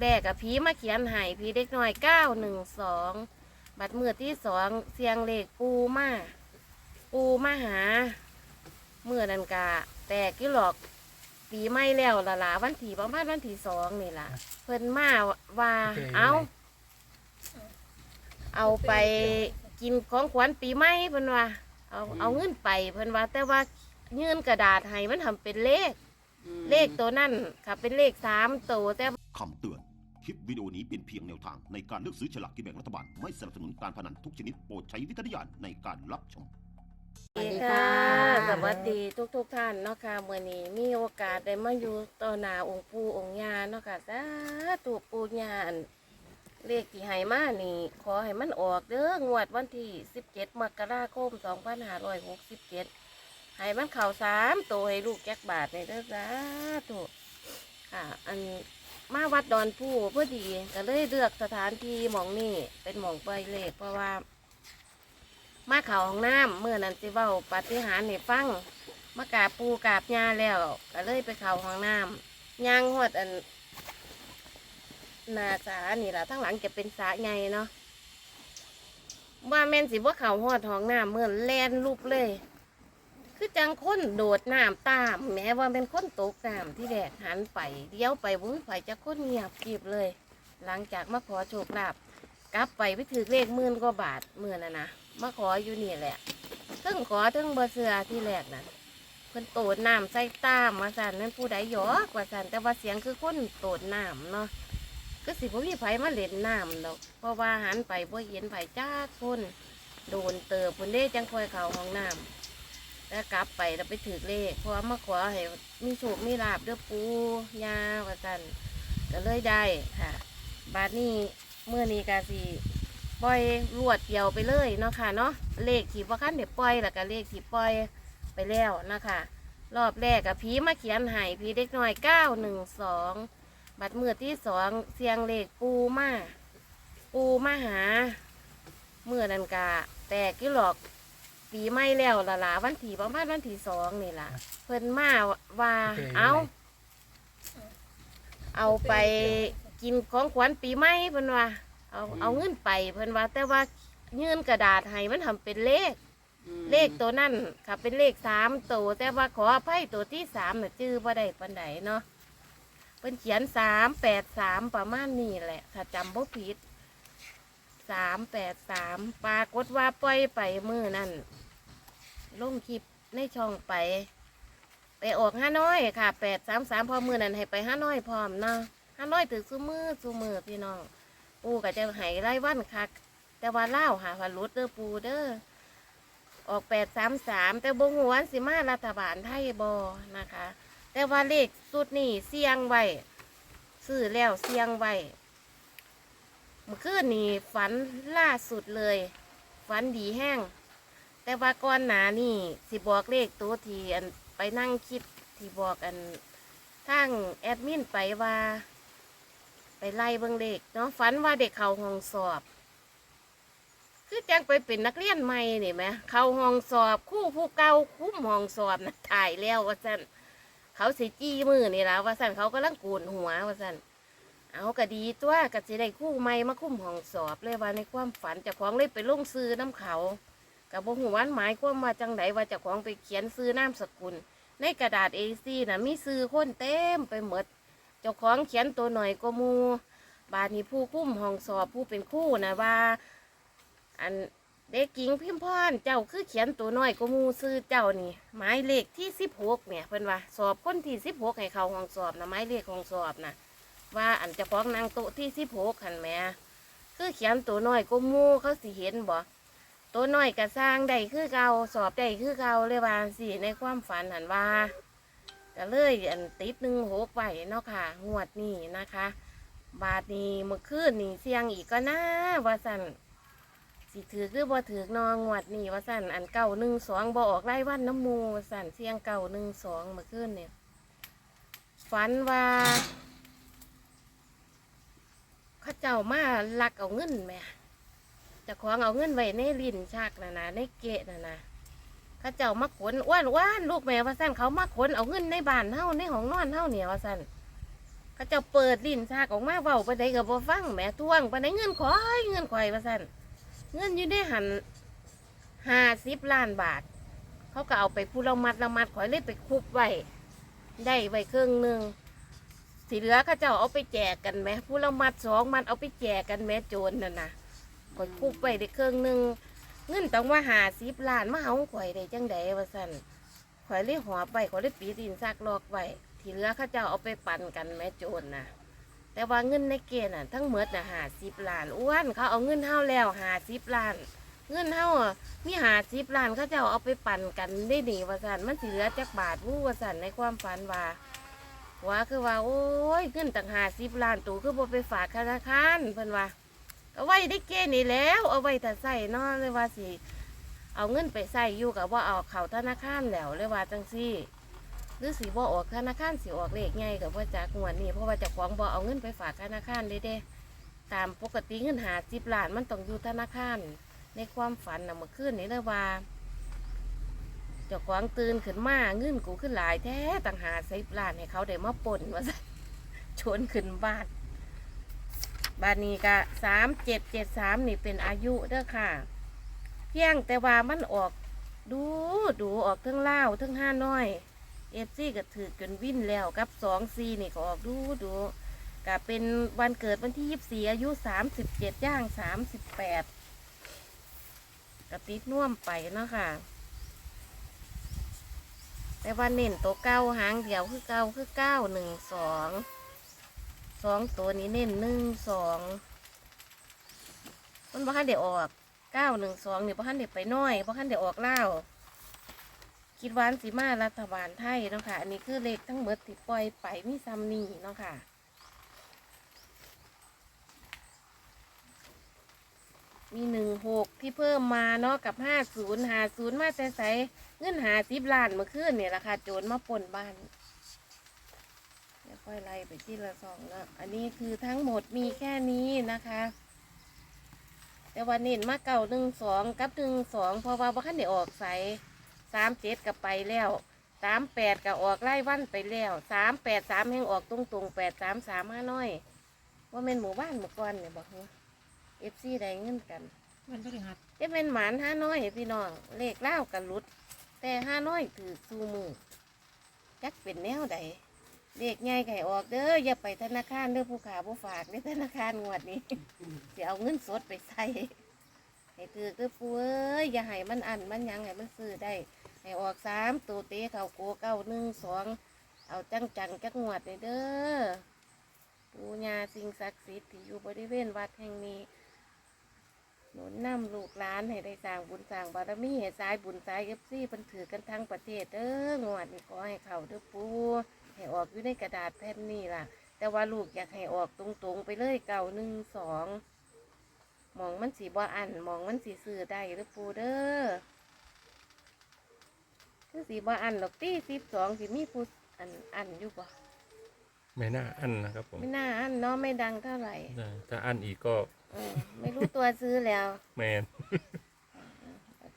แบกกับผีมาเขียนให้ผีเด็กน้อยเก้าหนึ่งสองบัดมือที่สองเสียงเลขปูมาปูมาหาเมื่อนันกาแตกกี่หลอกปีไม่แล้วละล่ะวันที่ประมาณวันที่สองนี่ล่ะ เพิ่นมาว่าโอเคเอาเอาไปกินของขวัญปีใหม่เพิ่นว่าเอาเอาเงินไปเพิ่นว่า แต่ว่าเงินกระดาษให้มันทำเป็นเลข เลขตัวนั่นค่ะเป็นเลขสามตัวแต่คำเตือน คลิปวิดีโอนี้เป็นเพียงแนวทางในการเลือกซื้อฉลากกินแบ่งรัฐบาล ไม่สนับสนุนการพนันทุกชนิดโปรดใช้วิจารณญาณในการรับชม สวัสดีค่ะสวัสดีทุกทุกๆท่านเนาะค่ะเมื่อนี้มีโอกาสได้มาอยู่ต่อหน้าองค์ปู่องค์ยาเนาะค่ะสาธุปู่ยาอันเลขที่ให้มานี่ ขอให้มันออกเด้องวดวันที่ 17มกราคม 2567ให้มันเข่าสามตัวให้ลูกแจ็คบาทในเด้อสาธุค่ะอัน มาวัดดอนผู้พอดีก็เลยเลือกสถานที่หมองนี่เป็นหมองปล่อยเลขเพราะว่า มาเขาห้องน้ำเมื่อนั้นสิเว้าปาฏิหาริย์ให้ฟังมากราบปูกราบยาแล้วก็เลยไปเขาห้องน้ำย่างหอดอันนาสานี่ล่ะทั้งหลังจะเป็นสาใหญ่เนาะว่าแม่นสิว่าเขาหอดห้องน้ำเมื่อแลนรูปเลย คือจังคนโดดน้ำตาม แม้ว่าเป็นคนตกน้ำที่แดกหันไปเลี้ยวไปบุ้ยไฟจะคนเงียบกริบเลย หลังจากมาขอโชคลาภกลับไปไปถือเลขหมื่นกว่าบาทหมื่นนะนะมาขออยู่นี่แหละทั้งขอทั้งเบอร์เสือที่แรกนั่นเพิ่นโตดน้ำใส่ตามมาสันนั่นผู้ใดหยอกว่าสันแต่ว่าเสียงคือคนโตดน้ำเนาะก็สิบ่มีไผมาเล่นน้ำดอกเพราะว่าหันไปบ่เห็นไผจ้าคนโดนเติบพุ่นเด้จังคอยเข้าห้องน้ำ แล้วกลับไปแล้วไปถือเลขเพราะมาขอให้มีโชคมีลาบเด้อปูยาว่าสันก็เลยได้ค่ะบาดนี้เมื่อนี้กาสิปล่อยรวดเดียวไปเลยเนาะค่ะเนาะเลขที่ว่าขั้นเดี๋ยวปล่อยแล้วก็เลขที่ปล่อยไปแล้วนะคะรอบแรกกับผีมาเขียนให้ผีเด็กน้อยเก้าหนึ่งสองบัดมือที่สองเสียงเลขปูมาปูมาหาเมื่อนันกาแตกกี่หลอก ปีไม่แล้วละล่ะวันที่ประมาณวันที่สองนี่ล่ะ เพิ่นมาว่าโอเคเอา เอาไปกินของขวัญปีใหม่เพิ่นว่า เอาเอาเงินไปเพิ่นว่า แต่ว่าเงินกระดาษให้มันทำเป็นเลข เลขตัวนั่นค่ะเป็นเลขสามตัวแต่ว่าขออภัยตัวที่สามน่ะจื้อบ่ได้ปันไดเนาะเพิ่นเขียนสามแปดสามประมาณนี้แหละ ถ้าจำบ่ผิดสามแปดสามปรากฏว่าปล่อยไปมือนั่น ลงคลิปในช่องไป ไปออกห้าน้อยค่ะแปดสามสามพอมือนั่นให้ไปห้าน้อยพร้อมเนาะห้าน้อยถือซูมือซูมือพี่น้องปูก็จะหายไล่วันคักแต่ว่าเล่าหาพันรุดเด้อปูเด้อออกแปดสามสามแต่บงหวนสิมารัฐบาลไทยบอนะคะ แต่ว่าเลขสุดนี่เสียงไว้ซื้อแล้วเสียงไว้เมื่อคืนนี่ฝันล่าสุดเลย ฝันดีแห้ง แต่ว่าก่อนหนานี่สิบอกเลขตัวทีอันไปนั่งคิดที่บอกอันทั้งแอดมินไปว่า ไปไล่เบิ่งเด็กเนาะฝันว่าเด็กเข้าห้องสอบ คือจังไปเป็นนักเรียนใหม่นี่ไหมเข้าห้องสอบคู่ผู้เก่าคุ้มห้องสอบนะถ่ายแล้วว่าสั่นเขาสิจี้มือนี่และว่าสั่นเขากำลังโกนหัวว่าสั่นเอาก็ดีตัวก็สิได้คู่ใหม่มาคุ้มห้องสอบเลยว่าในความฝันเจ้าของเลยไปลงซื้อน้ำเขา กับบ่หัวาหมายความว่าจังไดว่าเจ้าของไปเขียนซื้อนามสกุล ในกระดาษเอซีน่ะมีซื้อคนเต็มไปหมด เจ้าของเขียนตัวหน่อยก็มูบาดนี้ผู้คุ้มห้องสอบผู้เป็นคู่นะว่า อันเด็กหญิงพิมพรเจ้าคือเขียนตัวน้อยก็มูซื้อเจ้านี่หมายเลขที่สิบหกเนี่ยเพิ่นว่าสอบคนที่สิบหกให้เขาห้องสอบนะหมายเลขห้องสอบนะว่าอันเจะพ้าของนางโต๊ะที่สิบหกหันแหม่คือเขียนตัวน้อยก็มูเขาสิเห็นบ่ ตัวน้อยกระสร้างได้คือเก่าสอบได้คือเก่าเลยว่าสิในความฝันหันว่าก็เลยอันติดหนึ่งหกไปเนาะค่ะงวดนี้นะคะ บาทนี้เมื่อคืนนี่เสียงอีกก็น่าว่าสันสิถือคือบ่ถือนองวดนี้ว่าสันอันเก่าหนึ่งสองบ่ออกไล่วันน้ำมูสันเสียงเก่าหนึ่งสองเมื่อคืนเนี่ยฝันว่าข้าเจ้ามาลักเอาเงินแหม่ จะของเอาเงินไว้ในลิ้นชักนะนะในเกะนะนะเข้าเจ้ามาขนอ้วนอ้วนลูกแม่ว่าสั่นเขามาขนเอาเงินในบ้านเฮาในห้องนอนเฮาเนี่ยว่าสั่นเขาเจะเปิดลิ้นชากออกมาเว้าไปได้ก็บ่ฟังแม่ทวงไปได้เงินข่อยเงินข่อยว่าซั่นเงินอยู่ได้หันห้าสิบล้านบาท เขาก็เอาไปผู้ละมัดละมัดข่อยเลยไปคุบไว้ได้ไว้ครึ่งหนึ่งที่เหลือเขาเจ้าเอาไปแจกกันไหมผู้ละมัดสองมัดเอาไปแจกกันแหม่โจรน่ะนะ ข่อยคุบไว้ได้ครึ่องหนึ่งเงินต้องว่าหาสิบล้านมาเอาข่อยได้จังใดว่าซั่นข่อยเลยหอบไว้ข่อยเลยปีดินซักลอกไว้ที่เหลือเขาเจ้าเอาไปปั่นกันแม่โจรน่ะ แต่ว่าเงินในเกณฑ์น่ะ ทั้งหมดน่ะหาสิบล้านอ้วนเขาเอาเงินเท่าแล้วหาสิบล้าน เงินเท่าอะมีหาสิบล้านเขาเจะเอาไปปั่นกันได้หนีว่าสันมันสิเหลือจักบาทวู้ว่าสันในความฝันว่าว่าคือว่า โอ้ยเงินต่างหาสิบล้านตูคือบ่ไปฝากธนาคารเพิ่นว่า เอาไว้ได้เกณฑ์นี่แล้ว เอาไว้แต่ใส่เนาะเลยว่าสิเอาเงินไปใส่อยู่กับว่าเอาเข้าธนาคารแล้วเลยว่าจังซี่หรือสิบ่ออกธนาคารสิออกเลขไงกับว่าจากงวดนี้เพราะว่าจ้าของบ่เอาเงินไปฝากธนาคารเด้เด้ตามปกติเงินหาสิบล้านมันต้องอยู่ธนาคารในความฝันนะเมื่อคืนนี้เลยว่าเจ้าของตื่นขึ้นมาเงินกูขึ้นหลายแท้ต่างหาสิบล้านให้เขาได้มาป่นว่าชนขึ้นบ้าน บานีก็สามเจ็ดเจ็ดสามนี่เป็นอายุเด้อค่ะ เพียงแต่ว่ามันออกดูดูออกทั้งเล่าทั้งห้าน้อยเอฟซีก็ถือกันวิ่นแล้วกับสองซีนี่ก็ออกดูดูก็เป็นวันเกิดวันที่ยี่สี่อายุสามสิบเจ็ดย่างสามสิบแปดกระติดน่วมไปเนาะค่ะ แต่ว่าเน้นตัวเก้าหางเดียวคือเก้าคือเก้าหนึ่งสอง สองตัวนี้เน้นหนึ่งสองมันบ่คันเดี๋ยวออกเก้าหนึ่งสองนี่บ่คันเดี๋ยวไปน้อยบ่คันเดี๋ยวออกเล่าคิดวานสีมารัฐบาลไทยเนาะค่ะ อันนี้คือเลขทั้งหมดที่ปล่อยไปมีซัมนี่เนาะค่ะมีหนึ่งหกที่เพิ่มมาเนาะกับห้าศูนย์หาศูนย์มาแต่ใสเงินหาสิบล้านเมื่อคืนเนี่ยราคาโจรมาปล้นบ้าน ค่อยไล่ไปที่ละสองเนาะอันนี้คือทั้งหมดมีแค่นี้นะคะ แต่วันนี้มาเก่าหนึ่งสองกับหนึ่งสองเพราะว่าบ้านได้ออกใสสามเจ็ดกับไปแล้วสามแปดกับออกไล่วันไปแล้วสามแปดสามแห่งออกตรงตรงแปดสามสามห้าน้อย ว่าเป็นหมู่บ้านหมู่ก้อนเนี่ยบอกเนาะเอฟซีได้เงินกันมันพฤหัสจะเป็นหมานห้าน้อยพี่น้องเลขเล่าวกันรุด แต่ห้าน้อยถือซูมือจักเป็นแนวใด เลขง่ายไก่ออกเด้ออย่าไปธนาคารเด้อผู้ขาผู้ฝากในธนาคารงวดนี้จะเอาเงินสดไปใส่ให้ถือเด้อปูเอ้ยอย่าให้มันอันมันหยังให้มันซื้อได้ให้ออกสามตัวเตะเขาโกเก้าหนึ่งสองเอาจังจังจักงวดเลยเด้อปูญาสิ่งศักดิ์สิทธิ์ที่อยู่บริเวณวัดแห่งนี้หนุนนำลูกหลานให้ได้สร้างบุญสร้างบารมีให้สายบุญสายเอฟซีเพิ่นถือกันทั้งประเทศเด้องวดนี้ขอให้เขาเด้อปู ให้ออกอยู่ในกระดาษแผ่นนี้ล่ะ แต่ว่าลูกอยากให้ออกตรงๆ ไปเลยเก่าหนึ่งสองมองมันสีบ่อันมองมันสีซื้อได้เด้อปูเด้อคือสีบ่อันหรอกตีสิบสองสิมีผู้อันอันอยู่บ่ไม่น่าอันนะครับผมไม่น่าอันเนาะไม่ดังเท่าไหร่ได้ถ้าอันอีกก็เออไม่รู้ตัวซื้อแล้ว แมน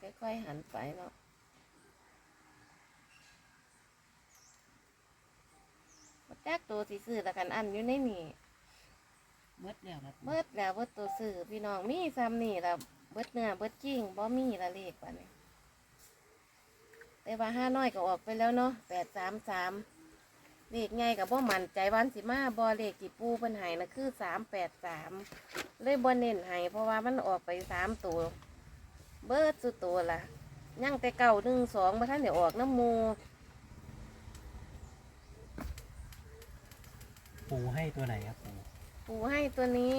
ค่อยๆหันไปเนาะ บ่จักตัวสิซื้อแต่กันอันอยู่ในนี่เมื่อแล้วนะเบิดแล้วเบิดตัวซื้อพี่น้องมีซ้ำนี่ละเบิดเนื้อเบิดจริงบ่มีละเลขป่ะเนี่ยแต่ว่าห้าน้อยก็ออกไปแล้วเนาะแปดสามสามเลขไงกับบ่มั่นใจวาอันสิมาบ่เลขที่ปูเพิ่นให้นะคือสามแปดสามเลยบ่เน้นให้เพราะว่ามันออกไปสามตัว เบิดสุดตัวละยังแต่เก่าหนึ่งสองมาท่านเดี๋ยวออกน้ำหมู ปูให้ตัวไหนครับปูปูให้ตัวนี้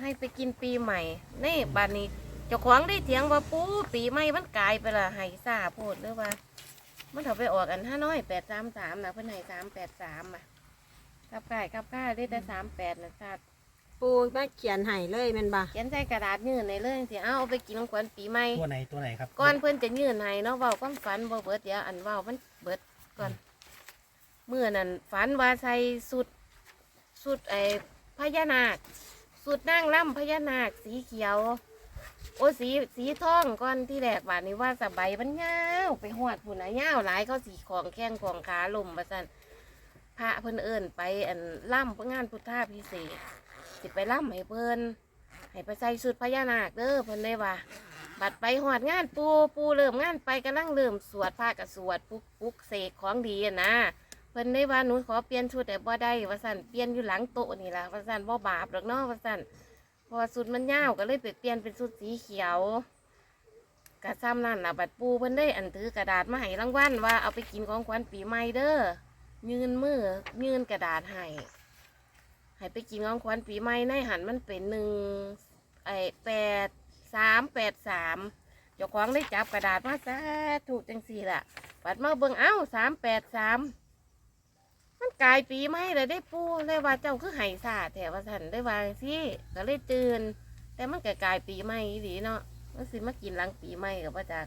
ให้ไปกินปีใหม่นี่บานนี้เจ้าของได้เถียงว่าปูปีใหม่มันกลายไปละให้ซาโพดหรือว่า มันถอาไปออกอันห้าน้อยแปดสามสามนะเพิ่นให้สามแปดสามอะกับก่ายกับก่ายได้แต่สามแปดนะสัตว์ปูมาเขียนให้เลยแมันบ่เขียนใส่กระดาษยื่นในเลยสิเอาเอาไปกินของขวัญปีใหม่ตัวไหนตัวไหนครับก่อนเพิ่นจะยื่นให้เนาะเว้าความฝันบ่เบิดเดี๋ยวอันเว้ามันเบิดก่อนเมื่อนั้นฝันว่าใส่สุด สุดไอ้พญานาคสุดนั่งล่ำพญานาคสีเขียว โอ้สีสีทองก่อนที่แรกบาดนี้ว่าสบายมันยาวไปหอดผู้นะยาวหลายเขาสีของแข้งของขาลมประสันพระเพิ่นเอิ้นไปอันล่ำเพื่องานพุทธาพิเศษสิไปล่ำให้เพิ่นให้ไปใส่ชุดพญานาคเด้อเพิ่นได้ว่าบัดไปหอดงานปูปูเริ่มงานไปกำลังเริ่มสวดพระกับสวดปุกปุกเสกของดีนะ เพิ่นได้ว่าหนูขอเปลี่ยนชุดแต่บ่ได้ว่าสั่นเปลี่ยนอยู่หลังโต๊ะนี่ล่ะว่าสั่นบ่บาปหรอกเนาะว่าสั่นเพราะว่าชุดมันยาวก็เลยไปเปลี่ยนเป็นชุดสีเขียวกะซ้ำนั่นล่ะบัดปูเพิ่นได้อันถือกระดาษมาให้รางวัลว่าเอาไปกินของขวัญปีใหม่เด้อยืนมือยืนกระดาษให้ให้ไปกินของขวัญปีใหม่ในหันมันเป็นหนึ่งไอแปดสามแปดสามเจ้าของได้จับกระดาษมาซะถูกจังสี่ล่ะปัดมาเบิ่งเอ้าสามแปดสาม กลายปีไม่เลยได้ปูเลยว่าเจ้าคือไห้ซาแถวว่าสันได้ว่าสิก็เลยตื่นแต่มันก็กลายปีใหม่ดีเนาะมันสิมากินหลังปีใหม่กับว่าจาก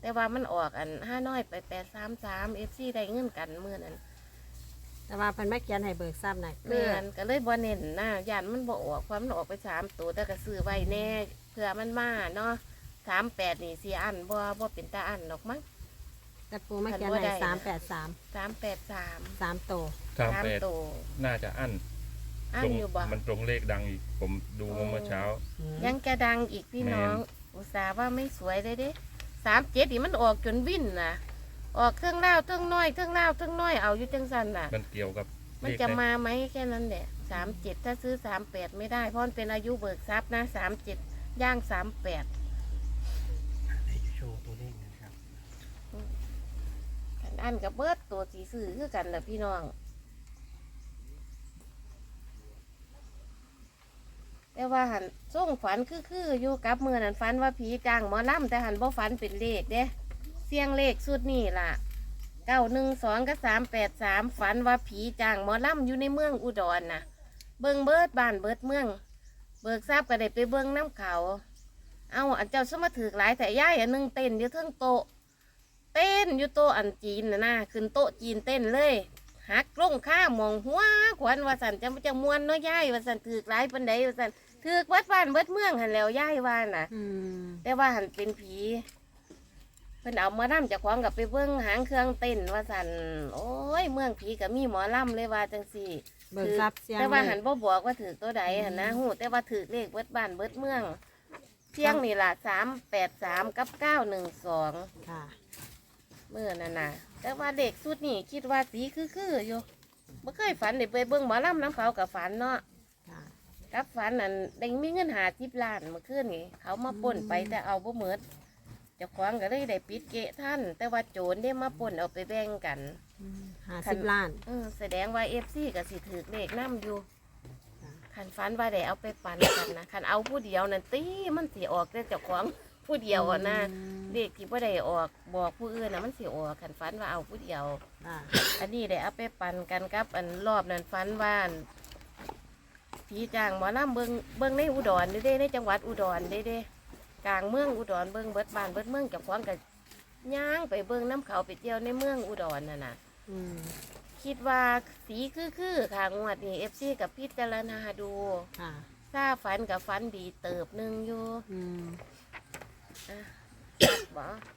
แต่ว่ามันออกอันห้าน้อยไปแปดสามสามเอฟซีได้เงินกันเมื่อนั้นแต่ว่าเพิ่นมาเขียนให้เบิกทราบหน่อยเมื่อนั้นก็เลยบ่เน้นนะยานมันบ่ออกความมันออกไปสามตัวแต่ก็ซื้อไว้แน่เพื่อมันมาเนาะสามแปดนี่สีอันบ่บ่เป็นตาอันหรอกมั้ง แต่ปูมาเขียนให้สามแปดสามสามแปดสามสามโตสามแปดตัวน่าจะอั้นอัตนรงอยู่บ่มันตรงเลขดังอีก ผมดูเมื่อเช้า ยังจะดังอีกพี่น้อง อุตส่าห์ว่าไม่สวยเลยเด้สามเจ็ดนี่มันออกจนวิ่นนะออกเครื่องเล่าวเครื่องน้อยเครื่องเล่าวเครื่องน้อยเอาอยู่จังสันน่ะ มันเกี่ยวกับมันเลขจะไหมาไหมแค่นั้นแหละสามเจ็ดถ้าซื้อสามแปดไม่ได้เพราะมันเป็นอายุเบิกทรัพย์นะสามเจ็ดย่างสามแปด ให้โชว์ตัวเลขหนะครับ กัน อันกับเบิดตัวสีซื้อคือกันแหละพี่น้อง แต่ว่าหันส่งฝันคือคืออยู่กับมือนันฝันว่าผีจ้างหมอล่ำแต่หันบ่ฝันเป็นเลขเด้เสียงเลขสุดนี่ล่ะเก้าหนึ่งสองกับสามแปดสามฝันว่าผีจ้างหมอล่ำอยู่ในเมืองอุดรนะเบิงเบิดบ้านเบิดเมือง เบิกทราบก็ได้ไปเบิงน้ำเขา เอาอันเจ้าสมาถือหลายแต่ย่ายอันนึงเต้นอยู่เทิงโตะ เต้นอยู่โต๊ะอันจีนน่ะนะขึ้นโต๊ะจีนเต้นเลยหักลงข้ามองหัวขวัญว่าสันจะจะมวนเนาะย่ายว่าสันถือหลายปันใดว่าสันถือวัดบ้านวัดเมืองหันแล้วย่ายว่าน่ะอืมแต่ว่าหันเป็นผีเพิ่นเอามาล่ำจากของกับไปเบิ้งหางเครื่องเต้นว่าสันโอ้ยเมืองผีกับมีหมอล่ำเลยว่าจังสี่เบิกทรัพย์เสียงแต่ว่าเลหัยนบ่บอกว่าถือตัวใดหันนะหูแต่ว่าถือเลขเบิดบ้านเบิดเมืองเที่ยงนี่ล่ะสามแปดสามกับเก้าหนึ่งสองค่ะ เมื่อนั่นน่ะ แต่ว่าเด็กสุดนี่คิดว่าสีคือคือๆอยู่บ่เคยฝันได้ไปเบิ่งหมอลำน้ำเขากับฝันเนาะค่ะ กับฝันนั่นได้มีเงินหาสิบล้านเมื่อคืนนี่เขามาป่นไปแต่เอาบ่หมดเจ้าของก็เลยได้ปิดเกะท่าน แต่ว่าโจรได้มาป่นเอาไปแบ่งกัน ห้าสิบล้าน เออแสดงว่าเอฟซีก็สิถือเลขน้ำอยู่ค่ะขันฝันว่าได้เอาไปปั่นกันนะขันเอาผู้เดียวนั่นตีมันสิออกแต่เจ้าของ ผู้เดียวอะนะอืมเลขที่บ่ได้ออกบอกผู้อื่นนะมันสิออกขันฝันว่าเอาผู้เดียวค่ะอันนี้ได้เอาไปปั่นกันกับ อันรอบนั้นฝันว่าอันผีจ้างหมอลำเบิงเบิงในอุดรเด้เด้ในจังหวัดอุดรเด้เด้กลางเมืองอุดรเบิงเบิดบ้านเบิดเมืองเกับของกับย่างไปเบิงน้ำเขาไปเที่ยวในเมืองอุดรน่ะนะอืมคิดว่าสีคือคือๆค่ะงวดนี้เอฟซีกับพิจารณาดู ค่ะซาฝันกับฝันดีเติบหนึ่งอยู่ อืม บ่อะ